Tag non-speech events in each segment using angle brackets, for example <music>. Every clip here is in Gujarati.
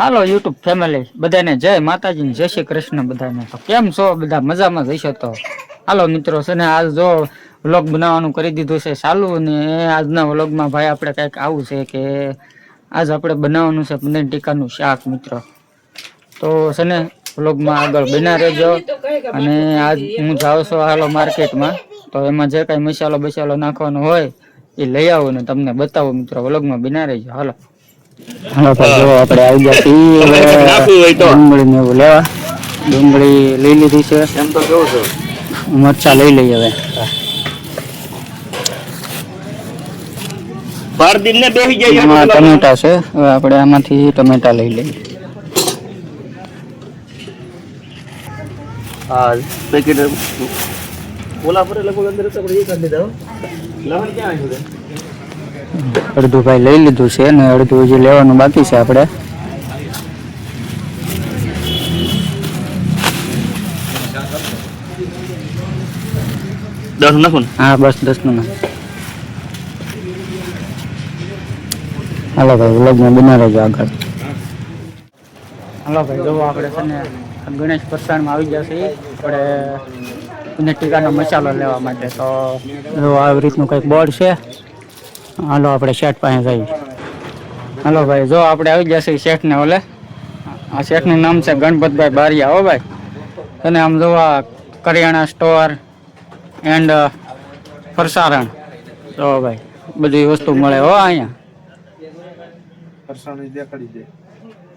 હાલો યુટ્યુબ ફેમિલી બધાને જય માતાજી જય શ્રી કૃષ્ણ બધાને. તો કેમ છો? બધા મજામાં જઈશો તો? હાલો, મિત્રો, છે ને, આજ જો વ્લોગ બનાવવાનું કરી દીધું છે ચાલુ ને આજના વ્લોગમાં ભાઈ આપણે કંઈક આવું છે કે આજ આપણે બનાવવાનું છે પનીર ટીકાનું શાક, મિત્રો. તો છે ને વ્લોગમાં આગળ બના રહેજો. અને આજ હું જાઉં છું હાલો માર્કેટમાં. તો એમાં જે કાંઈ મસાલો બસાલો નાખવાનો હોય એ લઈ આવું ને તમને બતાવું, મિત્રો. વ્લોગમાં બના રહેજો. હાલો. આપણે આવી ગયા છીએ <laughs> ડુંગળી ને એવું લેવા. ડુંગળી લઈ લીધી છે. એમ તો કેવું છે? મરચા લઈ લઈએ હવે. ટમેટા છે. હવે આપણે આમાંથી ટમેટા લઈ લઈએ. હા પેકેટ ઓલા પર લગભગ અંદર આપણે એ કરી દીધા લવણ ક્યાં આવ્યું છે? અડધું ભાઈ લઈ લીધું છે ને અડધું હજી લેવાનું બાકી છે આપણે. દસ નાખું હા બસ દસનું હાલો ભાઈ લગ્ન બના રહેજો આગળ. હાલો ભાઈ આપણે છે ને ગણેશ પ્રસાદમાં આવી ગયા છીએ. આપણે ટીકાનો મસાલો લેવા માટે. તો આવી રીતનું કંઈક બોર્ડ છે. હાલો આપણે શેઠ પાસે જઈએ. હાલો ભાઈ જો આપણે આવી ગયા છીએ શેઠને ઓલે. આ શેઠનું નામ છે ગણપતભાઈ બારિયા હો ભાઈ. અને આમ જોવા કરિયાણા સ્ટોર એન્ડ ફરસારણ તો ભાઈ બધી વસ્તુ મળે હો અહીંયા.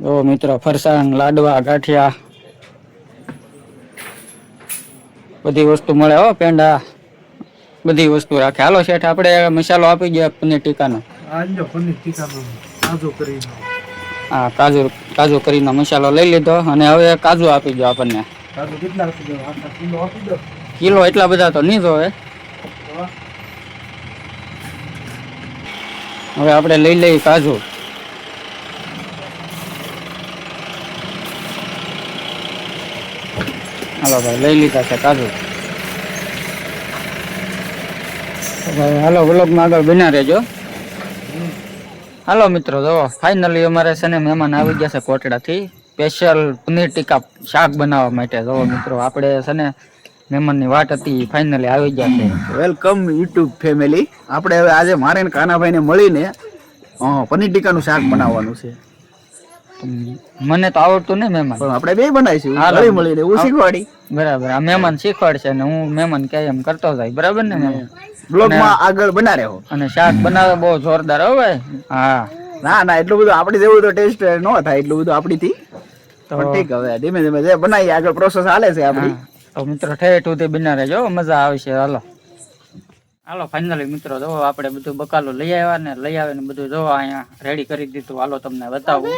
જો મિત્રો ફરસાણ લાડવા ગાંઠિયા બધી વસ્તુ મળે હો પેંડા. બધી વસ્તુ રાખે. હાલો શેઠ આપણે મસાલો આપી ગયા પનીર ટીકાનો. પનીર ટીકાનો કાજુ કરીને. હા કાજુ કાજુ કરીનો મસાલો લઈ લીધો અને હવે કાજુ આપી દો આપણને. કાજુ કેટલા કિલો આપી દો. કિલો એટલા બધા તો નહીં જોવે. હવે આપણે લઈ લઈએ કાજુ. હાલો ભાઈ લઈ લીધા છે કાજુ તો ભાઈ હાલો વ્લોગમાં આગળ બના રહેજો. હાલો મિત્રો જો ફાઇનલી અમારે છે ને મહેમાન આવી ગયા છે કોટડાથી. સ્પેશિયલ પનીર ટીકા શાક બનાવવા માટે. જો મિત્રો આપણે છે ને મહેમાનની વાટ હતી ફાઇનલી આવી ગયા છે. વેલકમ યુટ્યુબ ફેમિલી આપણે હવે આજે મારે કાનાભાઈને મળીને પનીર ટીકાનું શાક બનાવવાનું છે. મને તો આવડતું નહીં મહેમાન. પણ આપણે બે બનાવીશું. હળી મળીને હું શીખવાડી. બરાબર. આ મહેમાન શીખવાડશે ને હું મહેમાન કે એમ કરતો જાય. બરાબર ને મહેમાન? બ્લોગમાં આગળ બના રહ્યો અને શાક બનાવે બહુ જોરદાર હો ભાઈ. હા. ના ના એટલું બધું આપણી જેવું તો ટેસ્ટ ન થાય એટલું બધું આપણીથી. તો ઠીક હવે ધીમે ધીમે જે બનાવીએ આગળ પ્રોસેસ હાલે છે આપણી. તો મિત્રો ઠેઠ સુધી બના રહેજો મજા આવશે હાલો. હાલો ફાઇનલી મિત્રો જો આપણે બધું બકાલું લઈ આવ્યા ને લઈ આવીને બધું જો અહીંયા રેડી કરી દીધું. હાલો તમને બતાવું.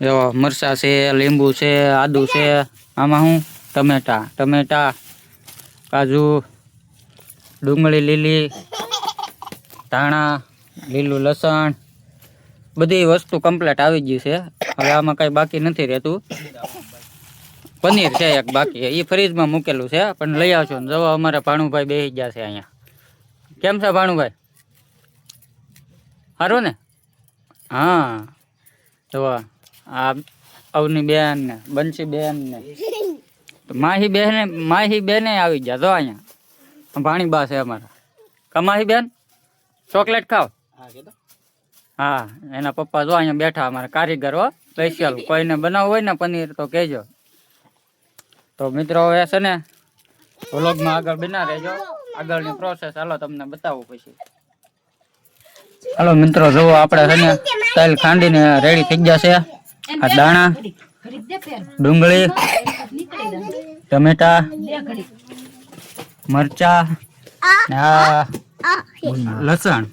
જો મરચા છે લીંબુ છે આદુ છે આમાં હું ટમેટા ટમેટા કાજુ ડુંગળી લીલી, ધાણા, લીલું લસણ, બધી વસ્તુ કમ્પ્લીટ આવી ગયું છે. હવે આમાં કઈ બાકી નથી રહેતું. પનીર છે એક બાકી. એ ફ્રીજમાં મૂકેલું છે, પણ લઈ આવશો ને જવા. અમારે ભાણુભાઈ બેસી ગયા છે અહીંયા. કેમ છે ભાણુભાઈ? સારું ને? હા. જવા. આ અવની બેન ને બંસી બેન ને. માહી બેને માહી બેને આવી ગયા. જો અહીંયા. ભાણી બા છે અમારા. કમાહી બેન ચોકલેટ ખાવ હા એના પપ્પા જો અહીંયા બેઠા અમારા કારીગર હો સ્પેશિયલ કોઈને બનાવવું હોય ને પનીર તો કહેજો. તો મિત્રો હવે છે ને વ્લોગમાં આગળ બના રહેજો. આગળની પ્રોસેસ હાલો તમને બતાવું પછી. હાલો મિત્રો જુઓ આપણે છે ને તેલ ખાંડીને રેડી થઈ ગયા છે. આ દાણા ડુંગળી ટમેટા મરચા આ લસણ.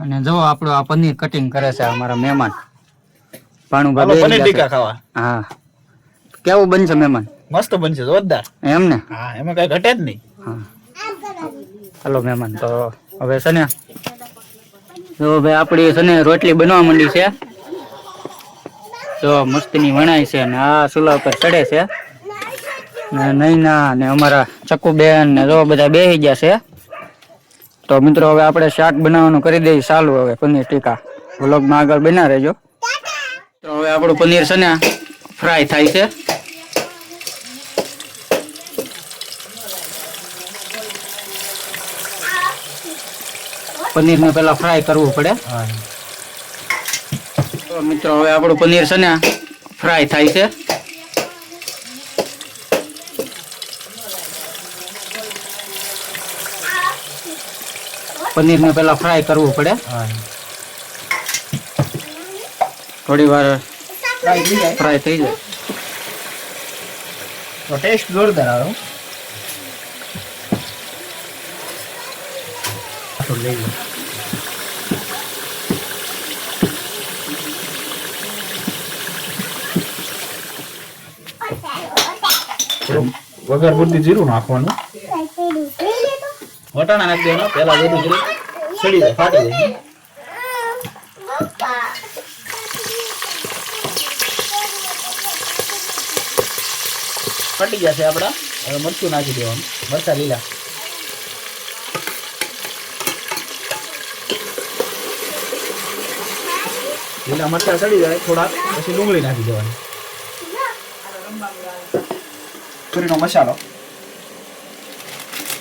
અને જો આપણો આ પનીર કટિંગ કરે છે અમારા મહેમાન. ભાણુભાઈ પનીર ટીકા ખાવા. હા. કેવું બનશે મહેમાન? મસ્ત બનશે જોરદાર. એમ ને? હા એમાં કઈ ઘટે જ નહીં. હા. હાલો મહેમાન તો હવે છે ને જો ભાઈ આપણી છે ને રોટલી બનવા માંડી છે. જો મસ્તીની વણાય છે ને આ ચૂલા ઉપર ચડે છે. ને નૈના ને અમારા ચક્કુબેન ને જો બધા બેસી ગયા છે. તો મિત્રો હવે આપણે શાક બનાવવાનું કરી દઈએ ચાલુ હવે પનીર ટીકા. વ્લોગમાં આગળ બના રહેજો. તો હવે આપણું પનીર છે ને ફ્રાય થાય છે. પનીરને પહેલા ફ્રાય કરવું પડે. તો મિત્રો હવે આપણું પનીર છે ને ફ્રાય થાય છે. પનીરને પહેલા ફ્રાય કરવું પડે. થોડી વાર ફ્રાય થઈ જાય. ફ્રાય થઈ જાય. તો ટેસ્ટ જોરદાર આવે હો. વગર પૂરતી જીરું નાખવાનું. વટાણા નાખી દેવાના. પહેલા બધું કરી સડી જાય, ફાટી જાય. ફાટી જશે આપડા હવે મરચું નાખી દેવાનું. મરચા લીલા. લીલા મરચા સડી જાય થોડાક, પછી ડુંગળી નાખી દેવાની. પૂરીનો મસાલો.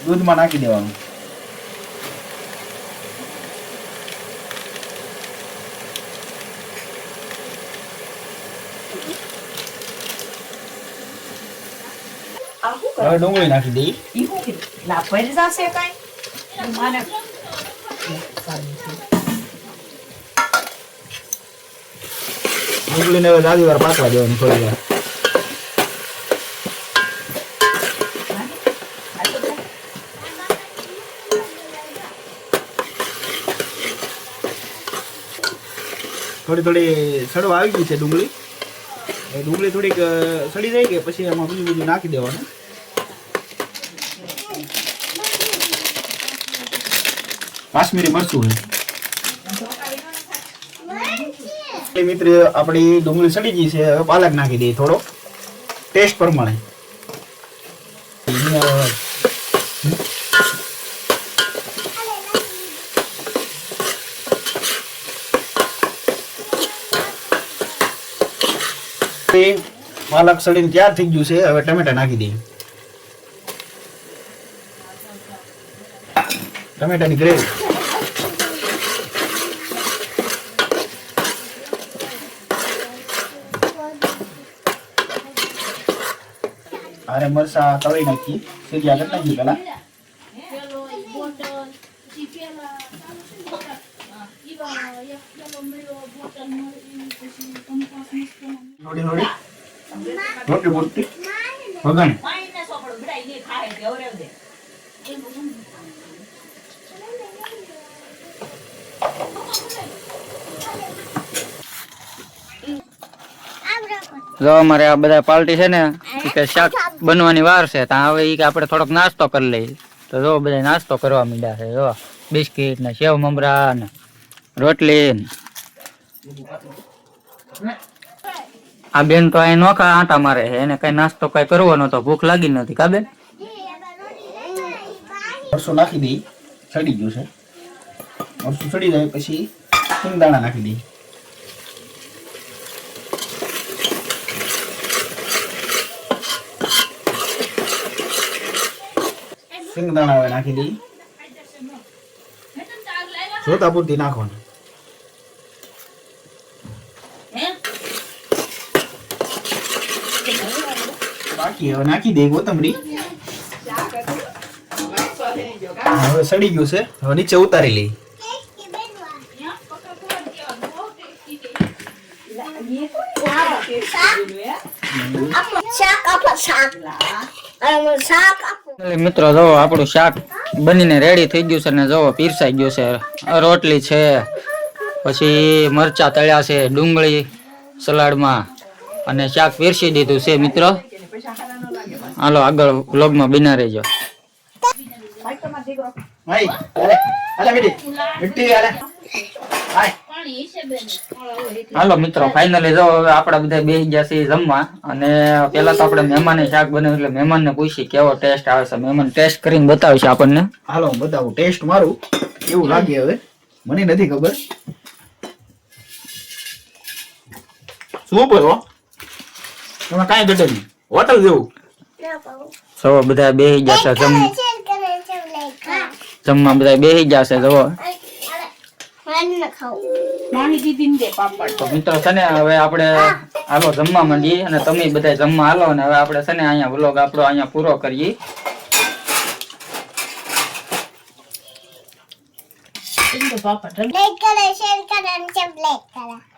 દૂધમાં નાખી દેવાનું. હવે ડુંગળી નાખી દઈ La fuerza se cae. Humana. ડુંગળીને હવે દાદી વાર પાકવા દેવાની થોડી વાર. થોડી થોડી સડવા આવી ગઈ છે ડુંગળી. એ ડુંગળી થોડીક સડી જાય કે પછી એમાં બીજું બીજું નાખી દેવાનું. કાશ્મીરી મરચું છે મિત્ર, આપણી ડુંગળી સડી ગઈ છે, હવે પાલક નાખી દઈએ થોડો. ટેસ્ટ પ્રમાણે. પાલક સડીને તૈયાર થઈ ગયું છે, હવે ટમેટા નાખી દઈએ. ટમેટાની ગ્રેવી અરે મરસા તળી નાખી સીધી આગળ નાખી પેલા થોડી થોડી રોટી બોટી વગણ Main sopo berai ni khai de ore de. જો અમારે આ બધા પાર્ટી છે ને ઈ કે શાક બનવાની વાર છે ત્યાં હવે ઈ કે આપણે થોડોક નાસ્તો કરી લઈએ. તો જો બધા નાસ્તો કરવા માંડ્યા છે, જો. બિસ્કિટ ને સેવ મમરા ને રોટલી આ બેન તો અહીં નોખા આટા મારે છે, એને કઈ નાસ્તો કઈ કરવો નતો ભૂખ લાગી નથી, કા બેન? નાખી દઈ, ચડી ગયું છે. સડી જાય પછી સિંગદાણા નાખી દઈ. સિંગદાણા હવે નાખી દઈ જોતા પૂરતી નાખવાનું. બાકી હવે નાખી દઈ કોથમરી. હવે સડી ગયું છે. હવે નીચે ઉતારી લઈ શાક શાક. મિત્રો જો આપણું શાક બનીને રેડી થઈ ગયું છે ને જો પીરસાઈ ગયું છે. રોટલી છે, પછી મરચા તળ્યા છે, ડુંગળી સલાડમાં અને શાક પીરસી દીધું છે, મિત્રો. હાલો, આગળ વ્લોગમાં બિના રહેજો. અલે અલે બેટી. બેટી અલે હાય. હાલો મિત્રો ફાઇનલી જો હવે આપડા બધા બે ગયા છે જમવા અને પેલા તો આપણે મહેમાન શાક બનાવ્યું એટલે મહેમાનને પૂછી કેવો ટેસ્ટ આવે છે. મહેમાન ટેસ્ટ કરીને બતાવશે આપણને. હાલો હું બતાવું. ટેસ્ટ મારું એવું લાગે હવે? મને નથી ખબર. સુપર હો? એમાં કાંઈ ઘટે નહીં. હોટલ જેવું. સવા બધા બેસી જશે જમવા બધા બેસી જશે જુઓ. તો મિત્રો છે ને હવે આપણે હાલો જમવા માંડીએ અને તમે બધા જમવા હાલો અને હવે આપણે છે ને અહીંયા વ્લોગ આપણો અહીંયા પૂરો કરીએ. પાપડ Like કરે, share કરે અને subscribe કરે.